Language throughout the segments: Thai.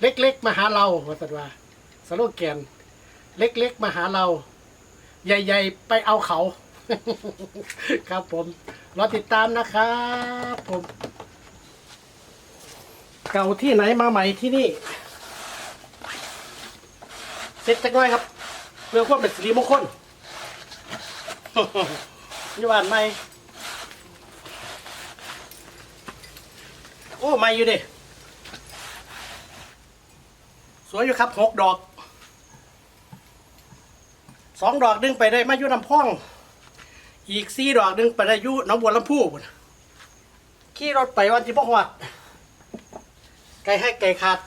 เล็กๆมาหาเราว่าสัตว่าสโลแกน เล็กๆมาหาเรา ใหญ่ๆไปเอาเขา ครับผม รอติดตามนะครับผม เก่าที่ไหนมาใหม่ที่นี่ เสร็จจักหน่อยครับ เพื่อความเป็นสิริมงคลยี่หวานใหม่โอ้ไม่อยู่ดิ สวยอยู่ครับหกดอกสองดอกดึงไปได้มายู่น้ำพ่อง อีกสี่ดอกดึงไปได้ยู่หน้องบัวลำพูพุ่นขี่รถไปวันที่พ่อหวัดไก่ให้ไก่ขาด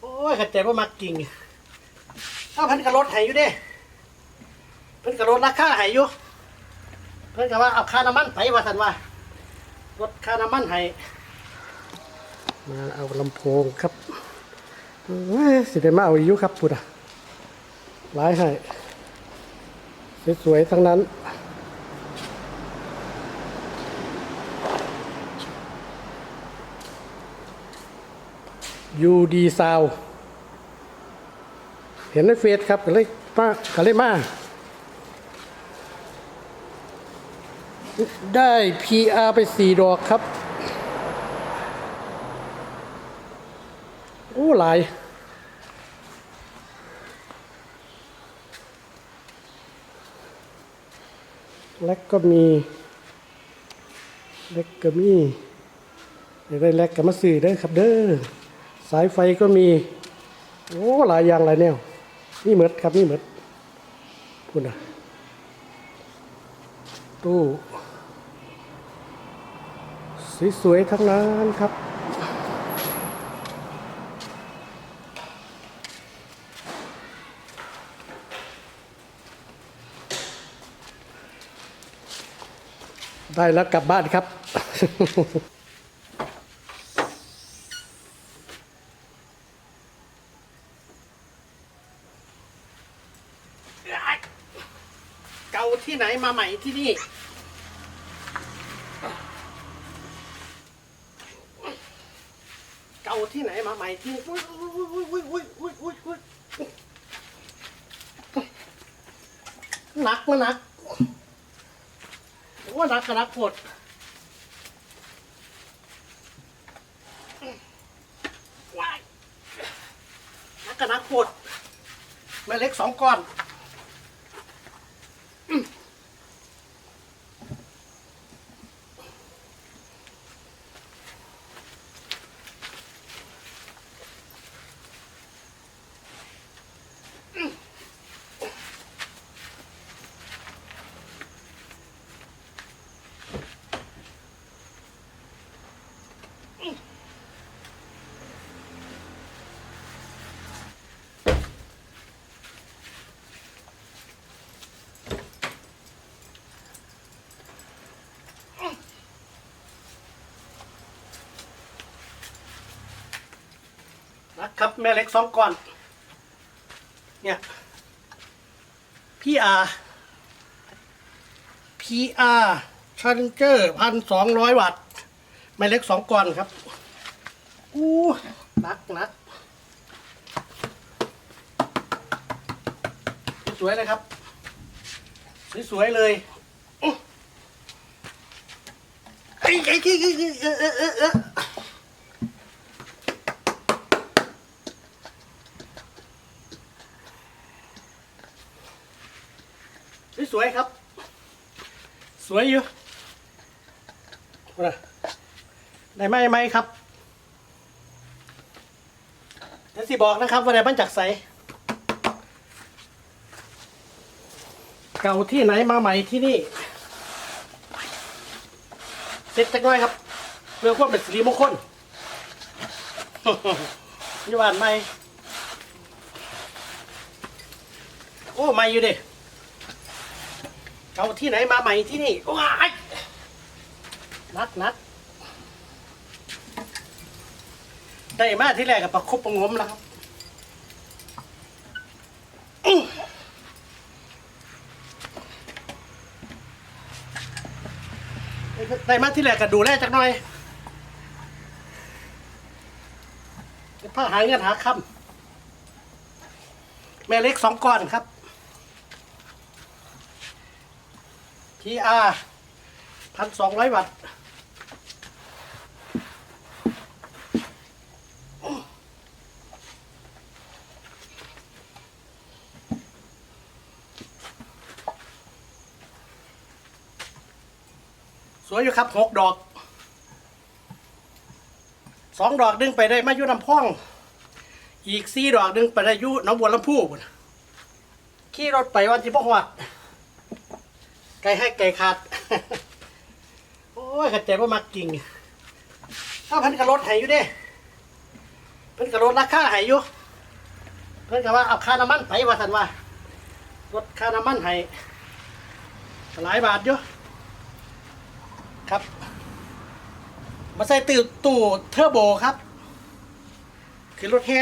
โอ้ยขัดใจว่ามักกิ่งถ้าเพันกระรถหายอยู่เด้เพิ่นกระรถราคาหายอยู่เพิ่นก็ว่าเอาค่าน้ำมันไปว่าสันว่าลดค่าน้ำมันให้มาเอาลำโพงครับ สิได้มาเอาอยู่ครับปุดอะหลายให้สวยๆทั้งนั้น ยูดีซาว เห็นในเฟซครับก็เลยมาก็เลยมา ได้ PR ไปสี่ดอกครับ โอ้หลาย เล็กก็มีเล็กก็มีอยากได้เล็กก็มาซื้อเด้อครับเด้อสายไฟก็มี โอ้หลายอย่างหลายแนวนี่เหมือดครับนี่เหมือดพูดนะตู้สวยๆทั้งนั้นครับ ได้แล้วกลับบ้านครับ เก่าที่ไหนมาใหม่ที่นี่ เก่าที่ไหนมาใหม่ที่อุ้ยอุ้ยอุ้ยอุ้ยอุ้ยอุ้ยอุ้ยหนักมาหนัก ว่ารักกระนักปวดว้ายหนักกระนักปวดแม่เล็กสองก้อน นะครับ แม่เล็กสองก้อน เนี่ยพี่อาพีอาชันเจอร์พันสองร้อยวัตต์แม่เล็กสองก้อนครับอู้หนักนักสวยเลยครับ สวยๆเลยอื้อไอ้ไอ้ไอ้ไอ้ไอ้เออเออเออเออ สวยๆครับ สวยอยู่นะได้ไหมไหมครับเดี๋ยวสิบอกนะครับว่าได้บ้านจากใสเก่าที่ไหนมาใหม่ที่นี่เสร็จจักหน่อยครับเพื่อความเป็นสิริมงคลยี่หวานไหมโอ้ไม่อยู่ดิ เก่าที่ไหนมาใหม่ที่นี่ว้ายนัดนัดได้มาที่แรกกับประคบประงมแล้วครับอุได้มาที่แรกก็ดูแลจักหน่อยผ้าหาเงินหาคำแม่เล็กสองก้อนครับ TR พันสองร้อยวัตต์สวยอยู่ครับหกดอกสองดอกดึงไปได้มายุน้ำพ่อง อีกสี่ดอกดึงไปได้ยุน้องบัวลำพูพุ่นขี่รถไปวันที่พ่อหอด ไก่ให้ไก่ขาด โอ้ยขัดใจว่ามักกิ่งถ้าเพิ่นกระรถใหายอยู่เด้ เพิ่นกระรถราคาใหายอยู่ เพิ่นก็ว่าเอาค่าน้ำมันไปว่าสันว่ารถค่าน้ำมันให้หลายบาทอยู่ครับ มาใส่ตู้ตู้เทอร์โบครับ คือรถแฮ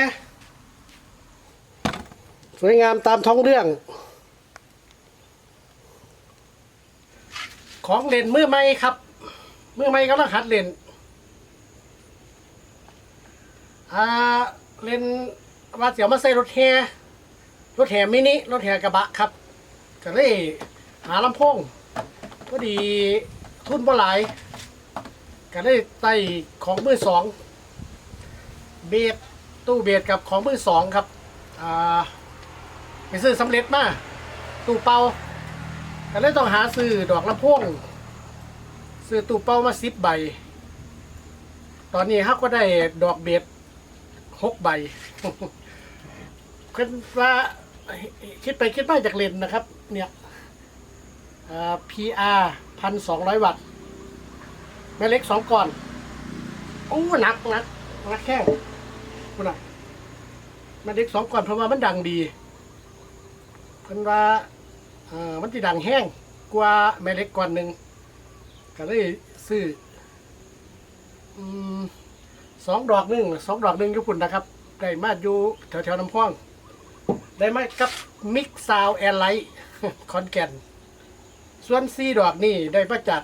สวยงามตามท้องเรื่อง ของเล่นมือใหม่ครับ มือใหม่กำลังหัดเล่นอ่าเล่นว่าเสียวมาใส่รถแฮรถแฮมินิรถแฮกระบะครับก็เลยหาลำโพงพอดีทุนบ่หลายก็ได้ไต่ของมือสองเบสตู้เบสกับของมือสองครับอ่าไปซื้อสำเร็จมาตู้เป่า ก็เลยต้องหาซื้อดอกลำพงซื้อตู้เป่ามาสิบใบ ตอนนี้ฮักก็ได้ดอกเบสหกใบคิดว่าคิดไปคิดมาจากเลนนะครับ เนี่ยอ่า PR พันสองร้อยวัตต์แม่เล็กสองก่อนโอ้หนักหนักหนักแข้งคุณน่ะแม่เล็กสองก่อนเพราะว่ามันดังดีเพิ่นว่า เออมันจะดังแห้งกว่าแม่เล็กก่อนหนึ่งก็เลยซื้ออืมสองดอกหนึ่งสองดอกหนึ่งญี่ปุ่นนะครับ ได้มาอยู่แถวๆน้ำพ่อง ได้มากับมิกซาวแอร์ไลท์คอนแกนส่วนซีดอกนี่ได้มาจาก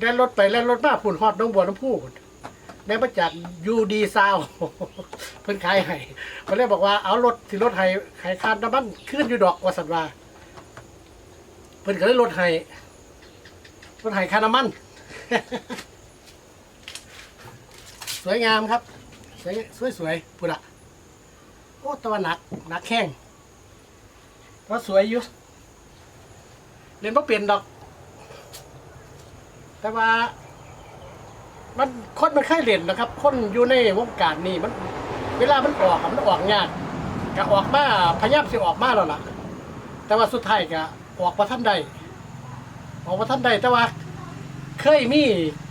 ได้รถไปแล้วรถมาผุนฮอดน้องบัวน้ำพูดได้มาจากยูดีซาวเพิ่นขายให้เขาเลยบอกว่าเอารถที่รถไห้ไห้คานน้ำมันขึ้นอยู่ดอกว่าสันว่า เพิ่นก็เลยรถไห้รถไห้คาน้ำมัน สวยงามครับ สวยสวยสวยๆพุ่นอะโอ้ตัวหนักหนักแข้งก็สวยอยู่เรียนบ่เปลี่ยนดอก แต่ว่า มันคนมันเคยเล่นนะครับ คนอยู่ในวงการนี่มัน เวลามันออกมันออกยากก็ออกมาพยายามสิออกมาแล้วล่ะ แต่ว่าสุดท้ายก็ ออกมาท่านใดออกมาท่านใดแต่ว่า เคยมี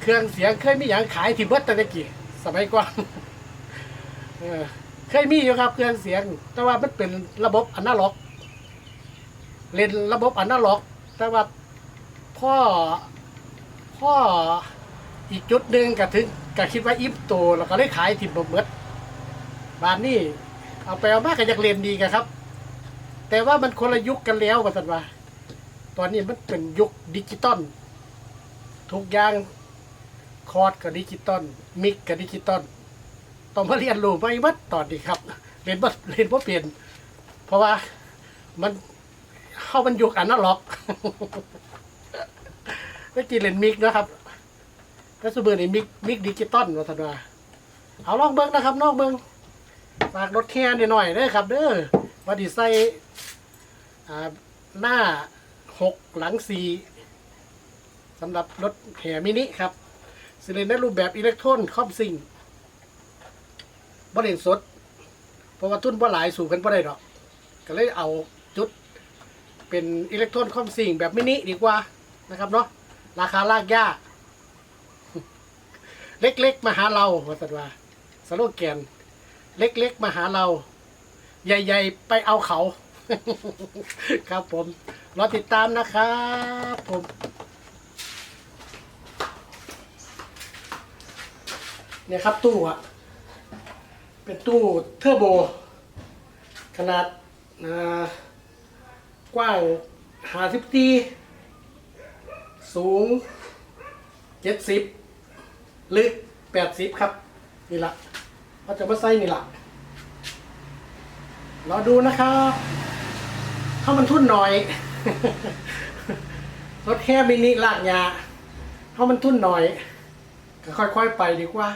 เครื่องเสียงเคยมีอย่างขายที่เบิดแต่ตะกี้สมัยก่อนเคยมีอยู่ครับเครื่องเสียง แต่ว่ามันเป็นระบบอนาล็อก เล่นระบบอนาล็อก แต่ว่าพ่อพ่ออีกจุดหนึ่งก็ถึงก็คิดว่าอิ่มโตแล้วก็ได้ขายถิ่มบเบิดบ้านนี้เอาไปเอามาก็อยากเรียนดีกันครับ แต่ว่ามันคนละยุคกันแล้วว่าสันว่า ตอนนี้มันเป็นยุคดิจิตอลทุกอย่างคอร์ดก็ดิจิตอลมิกก็ดิจิตอลต้องมาเรียนรู้ไปวัดตอนนี้ครับเรียนบ่เรียนบ่เปลี่ยน เพราะว่ามันเข้ามันยุคอนาล็อกไม่กินเลนมิกนะครับก็สเบอนี่มิกมิกดิจิตอลวัฒนาเอาลองเบิ้งนะครับ นอกเบิ้งฝากรถแค่นหน่อยเด้อครับ เด้อว่าดีไซน์อ่าหน้า หกหลังสี่สำหรับรถแห่มินิครับสิเลนในรูปแบบอิเล็กโทรนครอบซิงบ่เล่นสด เพราะว่าทุนบ่หลายสูงกันบ่ได้ดอก ก็เลยเอาจุดเป็นอิเล็กโทรนคอมซิงแบบมินิดีกว่านะครับเนาะราคาลากยาเล็กๆมาหาเราว่าสัตว่าสโลแกน เล็กๆมาหาเรา ใหญ่ ๆ ไปเอาเขา ครับผม รอติดตามนะครับผมเนี่ยครับตู้อะเป็นตู้เทอร์โบ ขนาดกว้างหาสิบตีสูงเจ็ดสิบลึกแปดสิบครับ นี่ละเขาจะมาใส่นี่ละรอดูนะครับ ถ้ามันทุนหน่อย รถแค่มินิลากยาเพรามันทุ่นหน่อยก็ค่อยๆไปดีกว่า